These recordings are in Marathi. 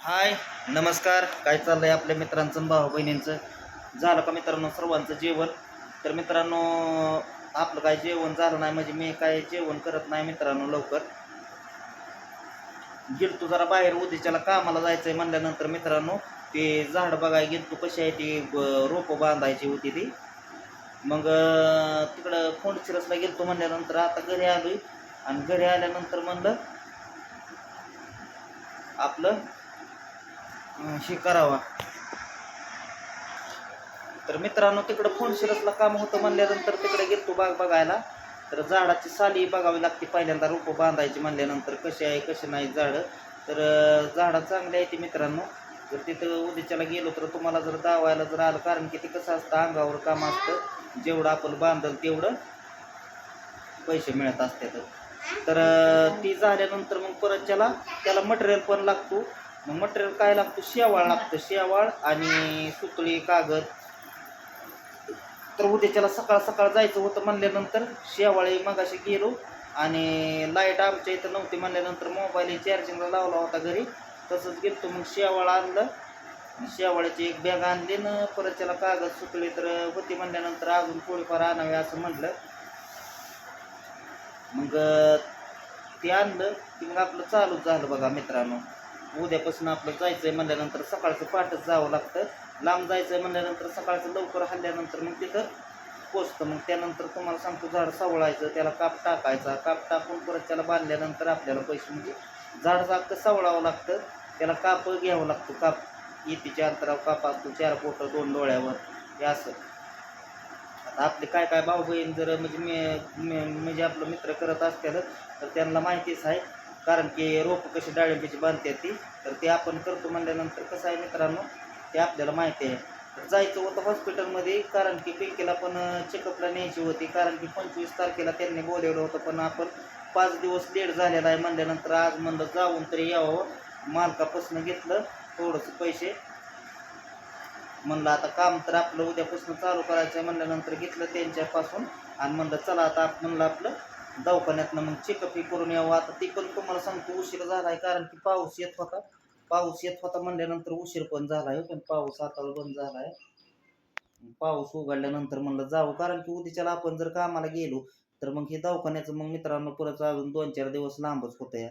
हाय नमस्कार. काय चाललं आहे आपल्या मित्रांचं भाऊ बहिणींचं झालं का मित्रांनो सर्वांचं जेवण? तर मित्रांनो आपलं काय जेवण झालं नाही म्हणजे मी काय जेवण करत नाही मित्रांनो लवकर. गेलतो जरा बाहेर उद्याच्याला कामाला जायचं आहे म्हणल्यानंतर मित्रांनो ते झाड बघाय गेलतो. कशी आहे ती रोपं बांधायची होती ती. मग तिकडं फोंडशिरसला गेलतो म्हणल्यानंतर आता घरी आलोय. आणि घरी आल्यानंतर म्हणलं आपलं हे करावा. तर मित्रांनो तिकडं फोन शिरसला काम होतं म्हणल्यानंतर तिकडे गेलतो बाग बघायला. तर झाडाची साली बघावी लागते पहिल्यांदा रोपं बांधायची म्हणल्यानंतर कशी आहे कशी नाही झाडं. तर झाडं चांगली आहे ती मित्रांनो. जर तिथं उद्याच्याला गेलो तर तुम्हाला जर दावायला जर आलं कारण की ते कसं असतं अंगावर काम असतं. जेवढं आपण बांधल तेवढं पैसे मिळत असतात. तर ती झाल्यानंतर मग परत त्याला त्याला मटेरियल पण लागतो. मग मटेरियल काय लागतं? शेवाळ लागतं. शेवाळ आणि सुतळी कागद. तर उद्याच्याला सकाळ सकाळ जायचं होतं म्हणल्यानंतर शेवाळे मगाशी गेलो आणि लाइट आमच्या इथं नव्हती म्हणल्यानंतर मोबाईल चार्जिंगला लावला होता घरी. तसंच गेलतो मग शेवाळ आणलं. शेवाळ्याची एक बॅग आणली ना परत त्याला कागद सुकले तर होती म्हणल्यानंतर अजून थोडीफार आणावे असं म्हटलं मग ते आणलं. की मग आपलं चालूच झालं बघा मित्रांनो. उद्यापासून आपलं जायचंय म्हणल्यानंतर सकाळचं पाठच जावं लागतं. लांब जायचंय म्हणल्यानंतर सकाळचं लवकर हल्ल्यानंतर मग तिथं पोचतं. मग त्यानंतर तुम्हाला सांगतो झाड सावळायचं त्याला काप टाकायचा. काप टाकून परत त्याला बांधल्यानंतर आपल्याला पैसे म्हणजे झाड जागतं सावळावं लागतं. त्याला काप घ्यावं लागतं. काप येतीच्या अंतरावर काप असतो चार पोट दोन डोळ्यावर. हे असं. आता आपले काय काय भाऊ बहीण जर म्हणजे मी- म्हणजे आपलं मित्र करत असतील तर त्यांना माहितीच आहे. कारण की रोप कशी डाळिंबीची बांधते ती तर ते आपण करतो म्हणल्यानंतर कसं आहे मित्रांनो ते आपल्याला माहिती आहे. तर जायचं होतं हॉस्पिटलमध्ये कारण की पिंकीला पण चेकअपला न्यायची होती कारण की पंचवीस तारखेला त्यांनी बोलवलं होतं पण आपण पाच दिवस लेट झालेला आहे म्हणल्यानंतर आज म्हणलं जाऊन तरी यावं. मालकापासून घेतलं थोडंसं पैसे. म्हणलं आता काम तर आपलं उद्यापासून चालू करायचं आहे म्हणल्यानंतर घेतलं त्यांच्यापासून. आणि म्हणलं चला आता म्हणलं आपलं. दवाखान्यातनं मग चेकअप हे करून यावं. आता ते पण तुम्हाला सांगतो उशीर झाला आहे कारण की पाऊस येत होता. पाऊस येत होता म्हणल्यानंतर उशीर पण झाला आहे हो. पण पाऊस आता बंद झाला आहे पाऊस उघडल्यानंतर म्हणलं जावं. कारण की उद्याच्याला आपण जर कामाला गेलो तर मग हे दवाखान्याचं मग मित्रांनो परत अजून दोन चार दिवस लांबच होतं या.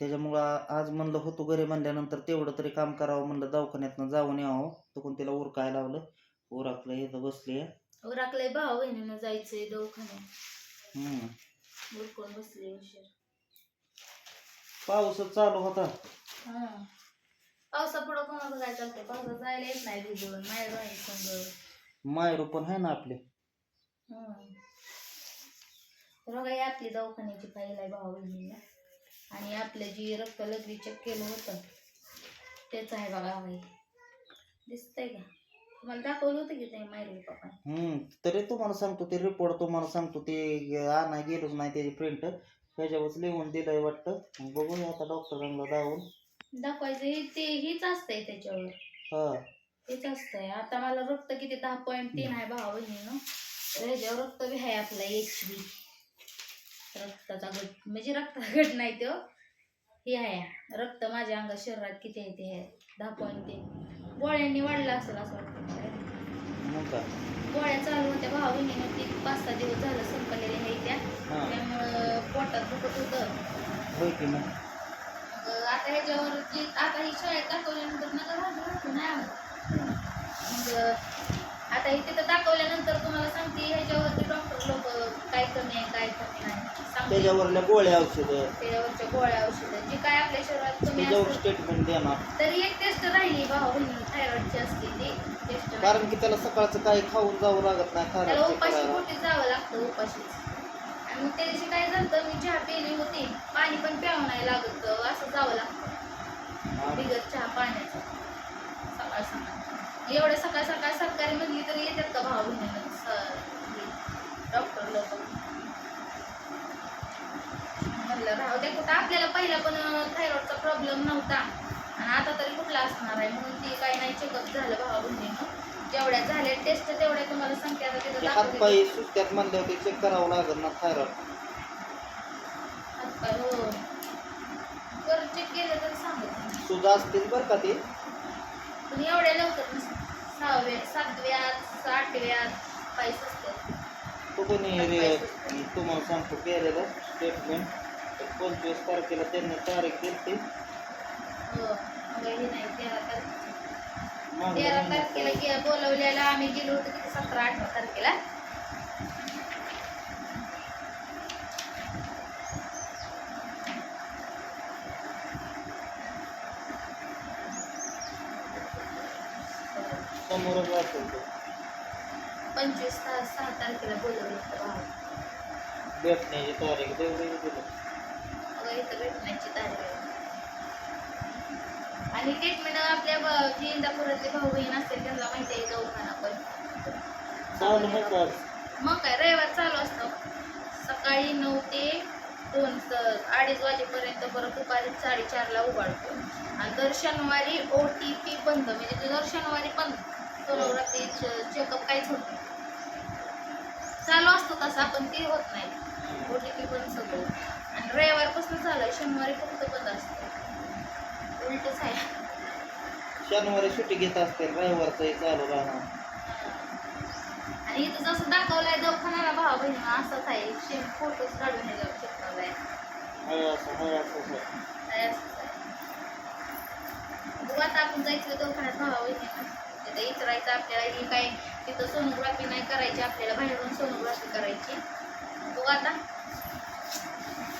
त्याच्यामुळं आज म्हणलं होतो घरी म्हणल्यानंतर तेवढं तरी काम करावं म्हणलं. दवाखान्यातनं जाऊन यावं. तकून तिला उरकाय लावलं. उरकलं हे बसली उरकलंय भाऊ बहिणीनं जायचंय दवाखान्यात. उरकून बसले उशीर? पाऊसच चालू होता. हा. पावसा पुढं कोणाला काय चालतंय? पावसात जायला येत नाही भिजून माय राहील संग मायरू पण आहे ना आपले. तर बघा ही आपली दवाखान्याची फाईल आहे भाऊ बहिणीला आणि आपलं जी रक्त लगवी चेक केलं होतं तेच आहे बघा भाई दिसतंय का? तुम्हाला दाखवलं होतं की ते मायरू पप्पा हम्म तरी तुम्हाला सांगतो ते रिपोर्ट तुम्हाला सांगतो ते आणाय गेलोच नाही त्याची प्रिंट त्याच्यावरच लिहून दिलंय वाटतं. मग बघूया आता डॉक्टरांना जाऊन. दाखवायचं हे ते हेच असतंय त्याच्यावर. हा. तेच असतंय. आता मला रक्त किती दहा पॉईंट तीन आहे भावा बहिणीनं. तर ह्याच्यावर रक्त बी आहे आपला एच बी रक्ताचा गट म्हणजे रक्ताचा गट नाही तो. हे आहे. रक्त माझ्या अंगात शरीरात किती आहे ते आहे? दहा पॉईंट तीन. गोळ्यांनी वाढलं असेल असं वाटतं गोळ्या चालू होत्या भावा बहिणीनं ती पाच सहा दिवस झालं संपलेल्या आहे त्या त्यामुळं पोटात दुखत होतं. मग? आता ह्याच्यावर जी आता ही शाळेत दाखवल्यानंतर नका वाटू नाही. मग आता हे तिथं दाखवल्यानंतर तुम्हाला सांगते ह्याच्यावरती डॉक्टर लोक काय कमी आहे काय कमी नाही. सांगते. त्याच्यावरल्या गोळ्या औषधं. त्याच्यावरच्या गोळ्या औषधं जे काय आपल्या शरीरात कमी त्याच्यावर असतं स्टेटमेंट देणार तरी एक टेस्ट राहिली भाऊ बहिणी थायरॉइडची असते ती. टेस्ट कारण की त्याला सकाळचं काही खाऊन जावं लागत नाही त्याला उपाशी पोटी जावं लागतं उपाशीच. आणि मग त्या दिवशी काय झालं मी चहा पिली होती. पाणी पण प्यावं नाही लागत असं जावं लागतं. बिगर चहा पाण्याचं. सकाळ सकाळ. एवढ्या सकाळ सकाळ सरकारी म्हणली तरी येतात का भाऊ? डॉक्टर लोक. म्हणलं राहू द्या कुठं. आपल्याला पहिला पण थायरॉइडचा प्रॉब्लेम नव्हता. आणि आता तरी कुठला असणार आहे? म्हणून ती काही नाही चेकअप झालं बहिणीनं जेवढ्या झाल्या टेस्ट तेवढ्या तुम्हाला सांगते आता तिथं दाखवते. हातपायी सुट्ट्यात म्हणल्यावर ते चेक करावं लागेल ना थायरॉइड हातपाय हो. चेक केलं तर सांगत. तुझं असतील बरं का ते. पण एवढ्या लवकर नसतं सहाव्या सातव्यात आठव्यात पैसे असतात. तो कोणी रे तुम्हाला सांगतो केलेलं स्टेटमेंट पंचवीस तारखेला त्यांनी तारीख दिली. ती हो मग हे नाही तेरा तारखेला. तेरा तारखेला बोलवलेला आम्ही गेलो होतो सतरा अठरा तारखेला. समोरच वाचतो तो पंचवीस सहा सहा तारखेला बोलवलं होतं भेटण्याची तारीख तेवढी दिली. मग इथं भेटण्याची तारीख आहे. आणि ट्रीटमेंट आपल्या ब- जी इंदापुरातले भाऊ बहीण असतील त्यांना माहिती आहे दवाखाना पण. चालू मग काय रविवार चालू असतो. सकाळी नऊ ते दोन अडीच वाजेपर्यंत परत दुपारी साडेचारला उघडतो. आणि दर शनिवारी ओ टी पी बंद म्हणजे ते दर शनिवारी बंद. सोनोग्राफी चेकअप काहीच होत नाही. चालू असतो तसा पण ते होत नाही. ओ टी पी बंद सगळं. आणि रविवारपासून चालू आहे शनिवारी फक्त बंद असतं. उलटच आहे. शनिवारी सुट्टी घेत असतील रविवारचंही चालू राहणार. आणि इथं जसं दाखवलंय दवाखान्याला भावा बहिणी असंच आहे. शेम फोटोज काढून हे जाऊ असंच आहे. आता आपण जायचं दवाखान्यात भावा बहिणीनं तिथं विचारायचं आपल्याला ही काय? तिथं सोनोग्राफी नाही करायची आपल्याला बाहेरून सोनोग्राफी करायची. बघू आता.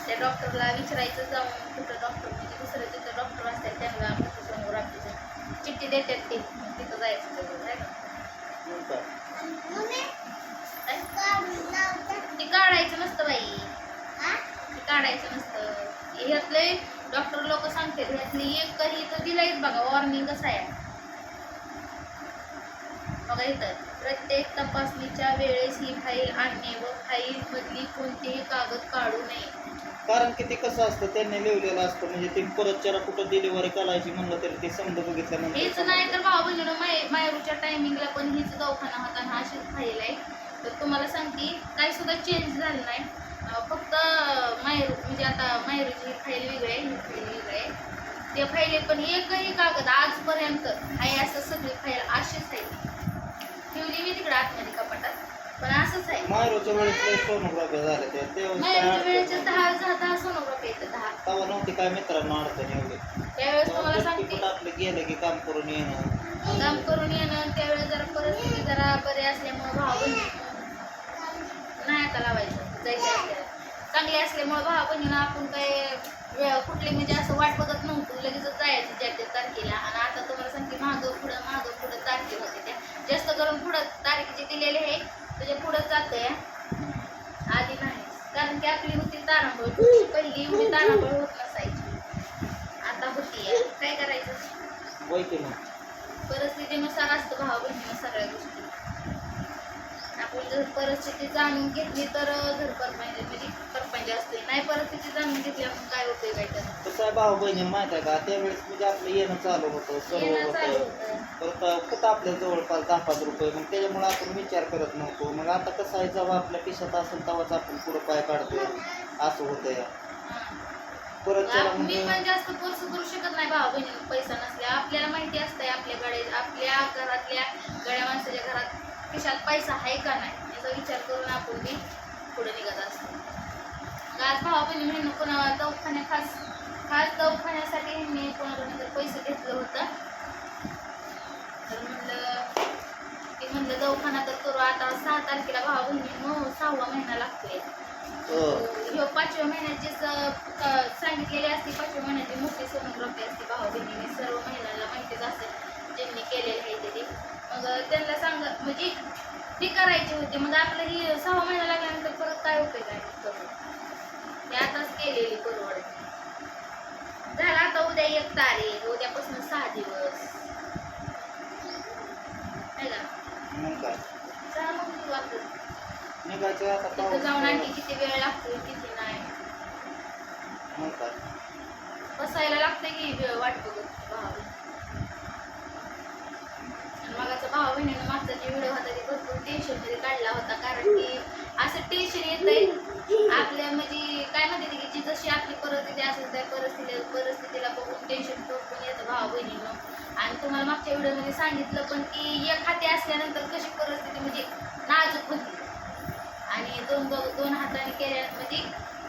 त्या डॉक्टरला विचारायचं जाऊन कुठं डॉक्टर म्हणजे दुसरं तिथं डॉक्टर असतात त्यांना कुठं सोनोग्राफीचं चिठ्ठी देतात ते. तिथं जायचं तेवढं आहे का? ते काढायचं नसतं बाई. ते काढायचं नसतं. ह्यातले डॉक्टर लोक सांगतात ह्यातली एक काही तर दिलंयच बघा वॉर्निंग कसं आहे. बघा इथं प्रत्येक तपासणीच्या वेळेस ही फाईल आणणे व फाईल मधली कोणतेही कागद काढू नये. कारण की ते कसं असतं त्यांनी लिहिलेलं असतं. म्हणजे ते परत चरा कुठं डिलिव्हरी करायची म्हणलं तरी ते समजा हेच बघितल्यानंतर नाही तर भाऊ बहिणीनं माय मायरूच्या टायमिंगला पण हीच दवाखाना होता आणि हा अशीच फाईल आहे. तर तुम्हाला सांगते काही सुद्धा चेंज झालं नाही. अं, फक्त मायरू म्हणजे आता मायरूची ही फाईल वेगळी आहे ही फाईल वेगळी आहे. त्या फाईली पण एकही कागद आजपर्यंत आहे असं सगळी फाईल अशीच आहे. ठेवली मी तिकडे आतमध्ये कपाटात. पण असंच आहे. मायरोच्या वेळेस सोनोग्राफी वेळेचे दहा दहा दहा सोनोग्राफी येतं दहा. तेव्हा नव्हती काय मित्रांनो अडचण एवढी. त्यावेळेस तुम्हाला सांगते. पण आपलं गेलं की काम करून येणं. काम करून येणं त्यावेळेस जरा परिस्थिती जरा बरी असल्यामुळे भाव बहिणी नाही आता लावायचं. जायचं आपल्याला. चांगली असल्यामुळे भाव बहिणीनं आपण काय वेळ कुठले म्हणजे असं वाट बघत नव्हतो. लगेचच जायचं ज्या त्या तारखेला. आणि आता तुम्हाला सांगते मागं पुढं मागं पुढं तारखे होते त्या. जास्त करून पुढं तारखेचे दिलेले आहे त्याच्या पुढं जाते आधी नाही. कारण की आपली होती तारांबळ. पहिली एवढी तारांबळ होत नसायची. आता होती काय करायचं? परिस्थितीनुसार असतं भाव बहिणीनं सगळ्या गोष्टी. आपण जर परिस्थिती जाणून घेतली तर घर म्हणजे असते नाही जाणून घेतली आपण काय कसं आहे भाऊ बहिणी माहीत आहे का? त्यावेळेस म्हणजे आपलं येणं चालू होतं सर्व येणं चालू होतं. होतं परत कुठं आपल्या जवळपास दहा पाच रुपये. मग त्याच्यामुळे आपण विचार करत नव्हतो. मग आता कसं आहे जेव्हा आपल्या खिशात असेल तेव्हाच आपण पुढं पाय काढतो असं होतंय. हां. परत त्याला आप- मी म्हणजे पण जास्त कोर्स करू शकत नाही भाऊ बहिणी. पैसा नसल्या. आपल्याला माहिती असतंय आपल्या गडे आपल्या घरातल्या गड्या माणसाच्या घरात खिशात पैसा आहे का नाही याचा विचार करून आपण बी पुढे निघत असतो मग आज भाऊ बहिणी कोणा दवाखान्या खास खास दवाखान्यासाठी ह्यांनी कोणाकडून तर पैसे घेतलं होतं. तर म्हणलं की म्हणलं दवाखाना तर करू आता सहा तारखेला भाऊ बहिणी सहावा महिना लागतोय. अं, ह्यो पाचव्या महिन्याची स- क- सांगितलेली असते पाचव्या महिन्याची मोठी सोनोग्राफी असते भाऊ बहिणीने सर्व महिलांना माहितीच असेल ज्यांनी केलेली आहे ते. मग त्यांना सांग म्हणजे ती करायची होती मग आपलं ही सहा महिना लागल्यानंतर परत काय उपयोग आहे करून ते आताच केलेली परवडत झाला आता उद्या एक तारीख उद्यापासून सहा दिवस. का? चला मग तिथं जाऊन आणखी किती वेळ लागतो किती नाही. बसायला लागते की वेळ वाट बघत भाव मगाचा भाव बहिणीनं मागचा जे व्हिडिओ होता ते भरपूर टेन्शनमध्ये काढला होता कारण की असं टेन्शन येतंय. आपल्या म्हणजे काय म्हणते की जी जशी आपली परिस्थिती असेल त्या परिस्थिती परिस्थितीला बघून टेन्शन टोकून येतं भावा बहिणीनं. आणि तुम्हाला मागच्या व्हिडिओमध्ये सांगितलं पण की एक हाती असल्यानंतर कशी परिस्थिती म्हणजे नाजूक होती. आणि दोन दोन हाताने केल्या म्हणजे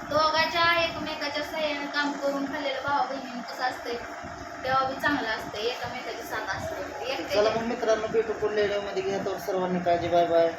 दोघाच्या एकमेकाच्या सहाय्याने काम करून खाल्लेलं भावा बहिणीनं कसं असतंय तेव्हा बी चांगलं असतं एकमेकाची साथ असते मित्रांनो भेटू पुढल्या व्हिडिओमध्ये. घ्या तर सर्वांनी काळजी. Bye bye.